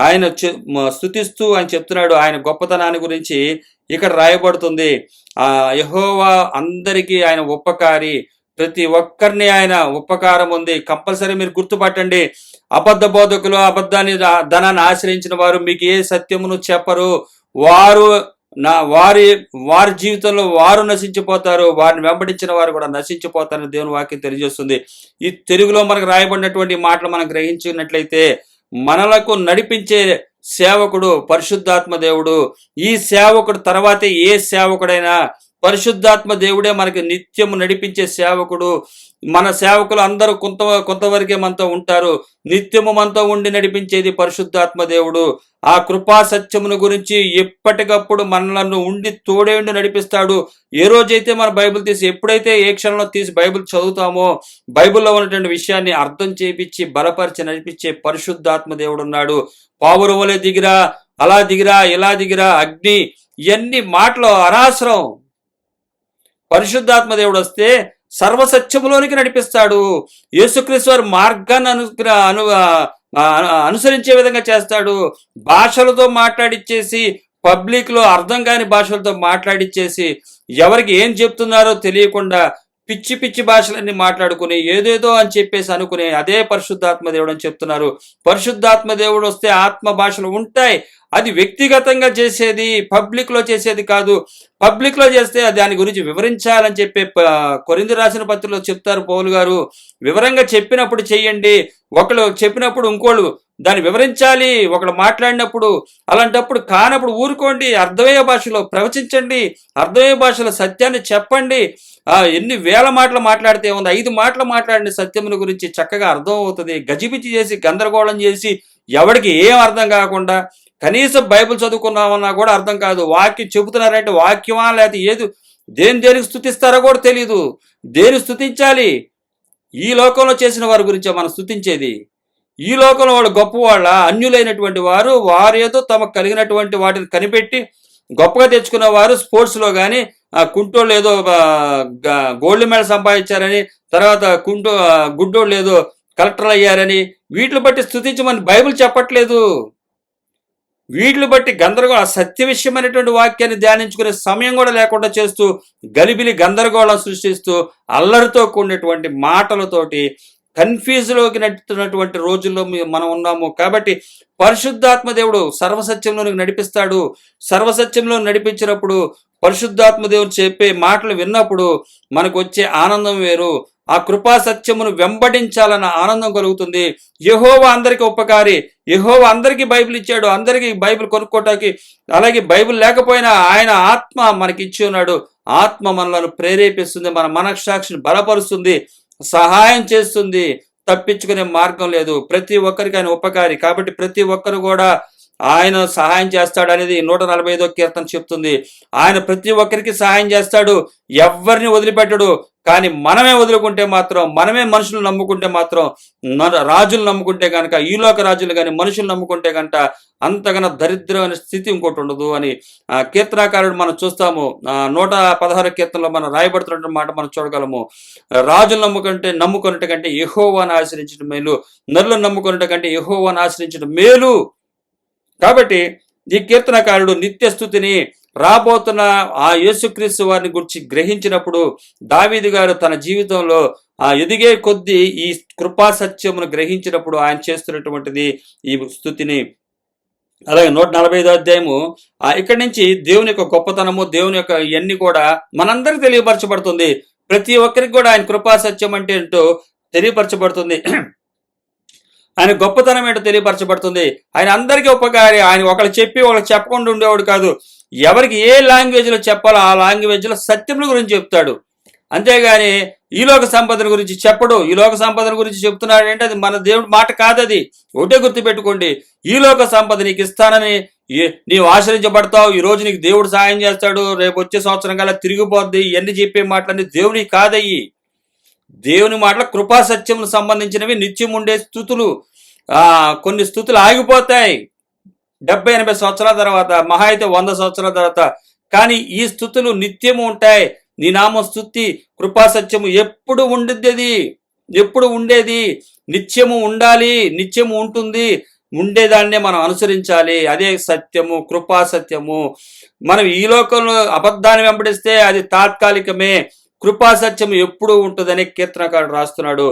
ఆయన చె- స్తుతిస్తూ ఆయన చెప్తున్నాడు. ఆయన గొప్పతనాన్ని గురించి ఇక్కడ రాయబడుతుంది. ఆ యహోవా అందరికీ ఆయన ఉపకారి. ప్రతి ఒక్కరిని ఆయన ఉపకారం ఉంది. కంపల్సరీ మీరు గుర్తుపట్టండి. అబద్ధ బోధకులు అబద్ధాన్ని ధనాన్ని ఆశ్రయించిన వారు మీకు ఏ సత్యమును చెప్పరు. వారు నా వారి వారి జీవితంలో వారు నశించిపోతారు. వారిని వెంబడించిన వారు కూడా నశించిపోతారని దేవుని వాక్యం తెలియజేస్తుంది. ఈ తెలుగులో మనకు రాయబడినటువంటి మాటలు మనం గ్రహించినట్లయితే మనలకు నడిపించే సేవకుడు పరిశుద్ధాత్మ దేవుడు. ఈ సేవకుడు తర్వాతే ఏ సేవకుడైనా పరిశుద్ధాత్మ దేవుడే మనకి నిత్యము నడిపించే సేవకుడు. మన సేవకులు అందరూ కొంత కొంతవరకే మనతో ఉంటారు. నిత్యము మనతో ఉండి నడిపించేది పరిశుద్ధాత్మ దేవుడు. ఆ కృపా సత్యమును గురించి ఎప్పటికప్పుడు మనలను ఉండి తోడే ఉండి నడిపిస్తాడు. ఏ రోజైతే మన బైబిల్ తీసి ఎప్పుడైతే ఏ క్షణంలో తీసి బైబిల్ చదువుతామో బైబిల్లో ఉన్నటువంటి విషయాన్ని అర్థం చేపించి బలపరిచి నడిపించే పరిశుద్ధాత్మ దేవుడు ఉన్నాడు. పావురం వలె దిగిరా అలా దిగిరా ఇలా దిగిరా అగ్ని ఇవన్నీ మాటలు అనవసరం పరిశుద్ధాత్మ దేవుడు వస్తే సర్వసత్యములోనికి నడిపిస్తాడు. యేసుక్రీస్తు వారి మార్గాన్ని అను అను అనుసరించే విధంగా చేస్తాడు. భాషలతో మాట్లాడిచ్చేసి పబ్లిక్లో అర్థం కాని భాషలతో మాట్లాడిచ్చేసి ఎవరికి ఏం చెప్తున్నారో తెలియకుండా పిచ్చి పిచ్చి భాషలన్నీ మాట్లాడుకుని ఏదేదో అని చెప్పేసి అనుకుని అదే పరిశుద్ధాత్మ దేవుడు అని చెప్తున్నారు. పరిశుద్ధాత్మ దేవుడు వస్తే ఆత్మ భాషలు ఉంటాయి. అది వ్యక్తిగతంగా చేసేది పబ్లిక్లో చేసేది కాదు. పబ్లిక్లో చేస్తే దాని గురించి వివరించాలని చెప్పే కొరింది రాసిన పత్రికలో చెప్తారు పౌలు గారు. వివరంగా చెప్పినప్పుడు చెయ్యండి. ఒకళ్ళు చెప్పినప్పుడు ఇంకోళ్ళు దాన్ని వివరించాలి. ఒకడు మాట్లాడినప్పుడు అలాంటప్పుడు కానప్పుడు ఊరుకోండి. అర్థమయ్యే భాషలో ప్రవచించండి. అర్థమయ్యే భాషలో సత్యాన్ని చెప్పండి. ఎన్ని వేల మాటలు మాట్లాడితే ఉంది ఐదు మాటలు మాట్లాడిన సత్యముల గురించి చక్కగా అర్థం అవుతుంది గజిబిజి చేసి గందరగోళం చేసి ఎవడికి ఏం అర్థం కాకుండా కనీసం బైబిల్ చదువుకున్నామన్నా కూడా అర్థం కాదు. వాక్యం చెబుతున్నారంటే వాక్యమా లేకపోతే ఏది? దేని దేనికి స్థుతిస్తారో కూడా తెలియదు దేని స్థుతించాలి ఈ లోకంలో చేసిన వారి గురించే మనం స్థుతించేది ఈ లోకంలో వాళ్ళు గొప్పవాళ్ళ అన్యులైనటువంటి వారు వారు ఏదో తమకు కలిగినటువంటి వాటిని కనిపెట్టి గొప్పగా తెచ్చుకున్న వారు స్పోర్ట్స్లో కానీ కుంటోళ్ళు ఏదో గోల్డ్ మెడల్ సంపాదించారని తర్వాత కుంటో గుడ్డోళ్ళు ఏదో కలెక్టర్లు అయ్యారని వీటిని బట్టి స్థుతించమని బైబిల్ చెప్పట్లేదు. వీటిని బట్టి గందరగోళం సత్య విషయమైనటువంటి వాక్యాన్ని ధ్యానించుకునే సమయం కూడా లేకుండా చేస్తూ గలిబిలి గందరగోళం సృష్టిస్తూ అల్లరితో కూడినటువంటి మాటలతోటి కన్ఫ్యూజ్లోకి నెట్టుతున్నటువంటి రోజుల్లో మనం ఉన్నాము. కాబట్టి పరిశుద్ధాత్మ దేవుడు సర్వసత్యంలోనికి నడిపిస్తాడు. సర్వసత్యంలో నడిపించినప్పుడు పరిశుద్ధాత్మ దేవుడు చెప్పే మాటలు విన్నప్పుడు మనకు వచ్చే ఆనందం వేరు. ఆ కృపా సత్యమును వెంబడించాలన్న ఆనందం కలుగుతుంది. యహోవ అందరికీ ఉపకారి. యహోవ అందరికీ బైబిల్ ఇచ్చాడు. అందరికీ బైబిల్ కొనుక్కోటానికి అలాగే బైబిల్ లేకపోయినా ఆయన ఆత్మ మనకి ఇచ్చి ఉన్నాడు. ఆత్మ మనలను ప్రేరేపిస్తుంది. మన మనస్సాక్షిని బలపరుస్తుంది. సహాయం చేస్తుంది. తప్పించుకునే మార్గం లేదు. ప్రతి ఒక్కరికి ఆయన ఉపకారి. కాబట్టి ప్రతి ఒక్కరు కూడా ఆయన సహాయం చేస్తాడు అనేది నూట నలభై ఐదో కీర్తన చెప్తుంది. ఆయన ప్రతి ఒక్కరికి సహాయం చేస్తాడు ఎవరిని వదిలిపెట్టడు కానీ మనమే వదులుకుంటే మాత్రం మనమే మనుషులు నమ్ముకుంటే మాత్రం న- రాజులు నమ్ముకుంటే కనుక ఈలోక రాజులు కానీ మనుషులు నమ్ముకుంటే కనుక అంతకన్నా దరిద్రమైన స్థితి ఇంకోటి ఉండదు అని ఆ, కీర్తనాకారుడు మనం చూస్తాము. నూట పదహారు కీర్తనలో మనం రాయబడుతున్న మాట మనం చూడగలము. రాజులు నమ్ముకుంటే నమ్ముకున్నట్టు కంటే యహోవాను ఆశ్రయించడం మేలు నరులను నమ్ముకున్నట్టు కంటే యహోవాను ఆశ్రయించడం మేలు. కాబట్టి ఈ కీర్తనకారుడు నిత్య స్థుతిని రాబోతున్న ఆ యేసుక్రీస్తు వారిని గురించి గ్రహించినప్పుడు దావీదు గారు తన జీవితంలో ఆ ఎదిగే కొద్దీ ఈ కృపా సత్యమును గ్రహించినప్పుడు ఆయన చేస్తున్నటువంటిది ఈ స్థుతిని. అలాగే నూట నలభై ఐదో అధ్యాయము ఆ ఇక్కడి నుంచి దేవుని యొక్క గొప్పతనము దేవుని యొక్క ఇవన్నీ కూడా మనందరికి తెలియపరచబడుతుంది. ప్రతి ఒక్కరికి కూడా ఆయన కృపా సత్యం అంటే ఏంటో తెలియపరచబడుతుంది. ఆయన గొప్పతనం ఏంటో తెలియపరచబడుతుంది. ఆయన అందరికీ ఉపకారి. ఆయన ఒకళ్ళు చెప్పి ఒకళ్ళు చెప్పకుండా ఉండేవాడు కాదు. ఎవరికి ఏ లాంగ్వేజ్లో చెప్పాలో ఆ లాంగ్వేజ్లో సత్యముల గురించి చెప్తాడు. అంతేగాని ఈ లోక సంపదన గురించి చెప్పడు. ఈ లోక సంపదన గురించి చెప్తున్నాడు అంటే అది మన దేవుడి మాట కాదది. ఒకటే గుర్తుపెట్టుకోండి. ఈ లోక సంపద నీకు ఇస్తానని ఏ- నీవు ఆశ్రయించబడతావు. ఈ రోజు నీకు దేవుడు సాయం చేస్తాడు. రేపు వచ్చే సంవత్సరం కల్లా తిరిగిపోద్ది. ఇవన్నీ చెప్పే మాటలన్నీ దేవుడికి కాదయ్యి. దేవుని మాటల కృపా సత్యములకు సంబంధించినవి నిత్యం ఉండే స్థుతులు కొన్ని స్థుతులు ఆగిపోతాయి. డెబ్బై ఎనభై సంవత్సరాల తర్వాత మహా అయితే వంద సంవత్సరాల తర్వాత. కానీ ఈ స్థుతులు నిత్యము ఉంటాయి. నీ నామ స్థుతి కృపా సత్యము ఎప్పుడు ఉండిద్ది ఎప్పుడు ఉండేది? నిత్యము ఉండాలి నిత్యము ఉంటుంది. ఉండేదాన్నే మనం అనుసరించాలి. అదే సత్యము కృపా సత్యము. మనం ఈ లోకంలో అబద్ధాన్ని వెంబడిస్తే అది తాత్కాలికమే. కృపాసత్యం ఎప్పుడూ ఎప్పుడు ఉంటుందని కీర్తనకారుడు రాస్తున్నాడు.